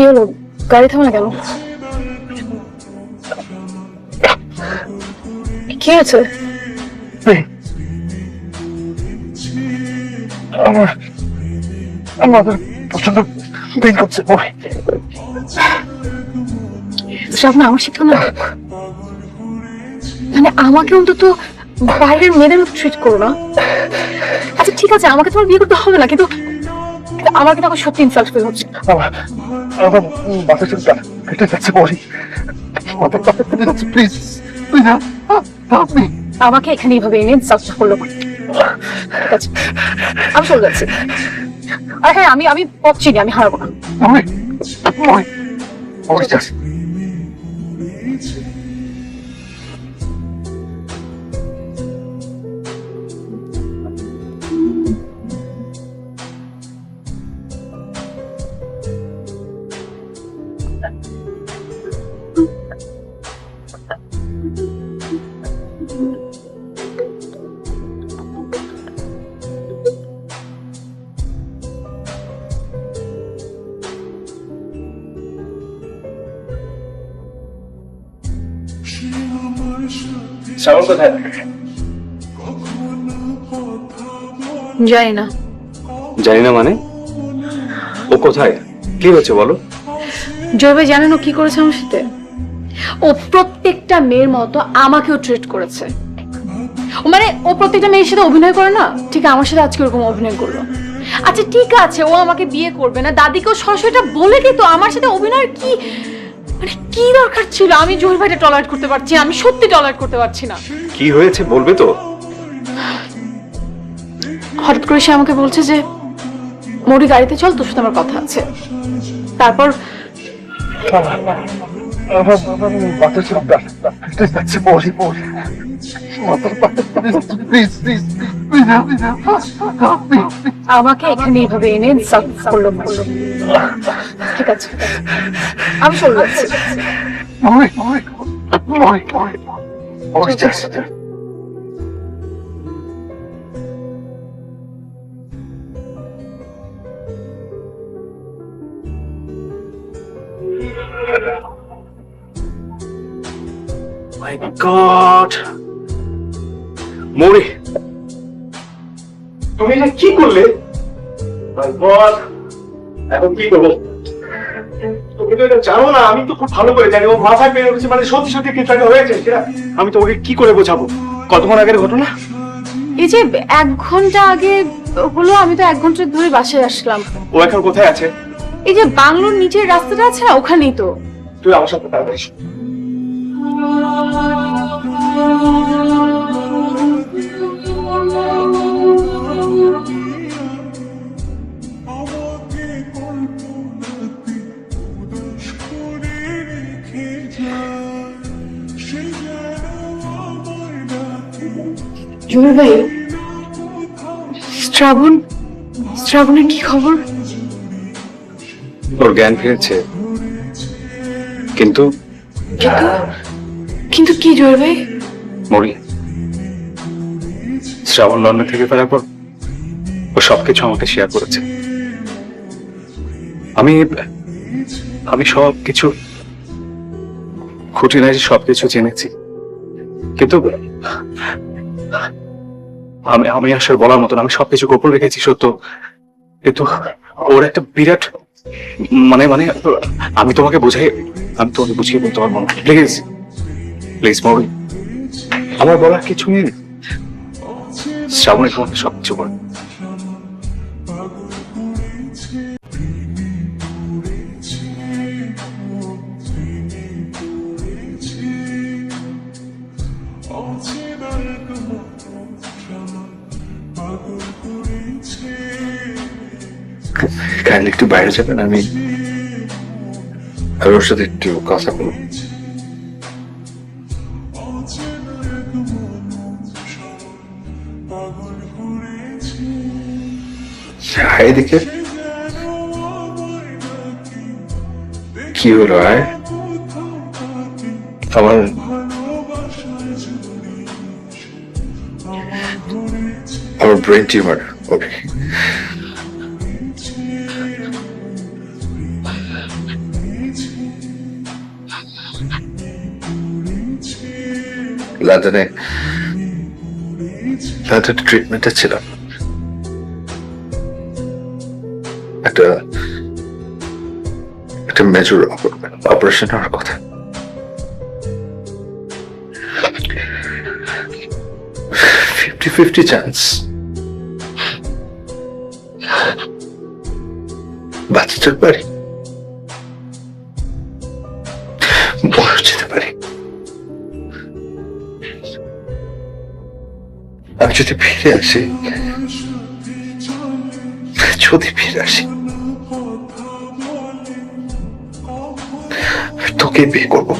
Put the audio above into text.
কি হলো? গাড়ি থামা কেন? কি হয়েছে? আমার প্রচণ্ড পেন করছে ওই আমার শিক্ষা না? মানে আমাকে অন্তত বাইরের মেয়েদের মতো ট্রিট করো না। আচ্ছা ঠিক আছে আমাকে তোমার বিয়ে করতে হবে না কিন্তু আমার কিন্তু সত্যি ইনসাল্ট করে হচ্ছে আমার মাথা চুলটা কেটে যাচ্ছে বলি মাথা কাটা কেটে যাচ্ছে প্লিজ তুই না আপনি আমাকে এখানে এইভাবে এনে ইনসাল্ট করল না। ঠিক আছে আমি চলে যাচ্ছি। আর হ্যাঁ আমি আমি পথ চিনি আমি হারাবো না। আমি আমি যাচ্ছে শ্রাবণ কোথায়? জানি না জানি না মানে? ও কোথায়? কি হচ্ছে বলো? জয় ভাই জানেন ও কি করেছে আমার সাথে? ও প্রত্যেকটা মেয়ের মতো আমাকেও ট্রিট করেছে। ও মানে ও প্রত্যেকটা মেয়ের সাথে অভিনয় করে না? ঠিক আমার সাথে আজকে ওরকম অভিনয় করল। আচ্ছা ঠিক আছে ও আমাকে বিয়ে করবে না। দাদিকেও সরাসরি এটা বলে দিত আমার সাথে অভিনয় কি মানে কি দরকার ছিল? আমি জহির ভাইটা টলারেট করতে পারছি না, আমি সত্যি টলারেট করতে পারছি না। কি হয়েছে বলবে তো? হঠাৎ করে সে আমাকে বলছে যে মরি গাড়িতে চল তোর সাথে আমার কথা আছে। তারপর মাথা চুলটা কেটে যাচ্ছে বলি বলি মাথার পাতা প্লিজ প্লিজ প্লিজ আমাকে এখানে এইভাবে এনে ইনসাল্ট করল ঠিক আছে আমি চলে যাচ্ছি মাই গড মরি। তুমি এটা কি করলে? মাই গড এখন কি করব? তুমি তো এটা জানো না আমি তো খুব ভালো করে জানি। ও মাথায় পেয়ে উঠেছে মানে সত্যি সত্যি কিছু একটা হয়েছে সেটা আমি তোমাকে কি করে বোঝাবো? কতক্ষণ আগের ঘটনা? এই যে এক ঘণ্টা আগে হলো আমি তো এক ঘণ্টা ধরে বাসায় আসলাম। ও এখন কোথায় আছে? এই যে বাংলোর নিচের রাস্তাটা আছে না ওখানেই তো। তুই আমার সাথে তাড়াতাড়ি ভাই শ্রাবণ শ্রাবণের কি খবর? ওর জ্ঞান ফিরেছে। কিন্তু কিন্তু কি জুবের ভাই? মরি শ্রাবণ লন্ডন থেকে ফেরার পর ও সবকিছু আমাকে শেয়ার করেছে। আমি আমি সব কিছু খুঁটিনাটি সবকিছু জেনেছি। কিন্তু আমি আমি আসলে বলার মতন, আমি সবকিছু গোপন রেখেছি, সত্য। কিন্তু ওর একটা বিরাট মানে মানে আমি তোমাকে বোঝাই, আমি তোমাকে বুঝিয়ে বলতে পারব না। প্লিজ প্লিজ মরি আমার বলার কিছু নেই। শ্রাবণের তোমাকে সবকিছু বলে কাইন্ডলি একটু বাইরে যাবেন, আমি আমি ওর সাথে একটু কথা বলব। হ্যাঁ, এদিকে। কি হলো হ্যাঁ? আয় আমার আমার ব্রেন টিউমার ওকে লন্ডনে লন্ডনে ট্রিটমেন্টে ছিলাম। একটা একটা মেজর অপারেশন হওয়ার কথা। ফিফটি ফিফটি চান্স বাচ্চাটার বড় যেতে পারি। আমি যদি ফিরে আসি যদি ফিরে আসি তোকে বিয়ে করব।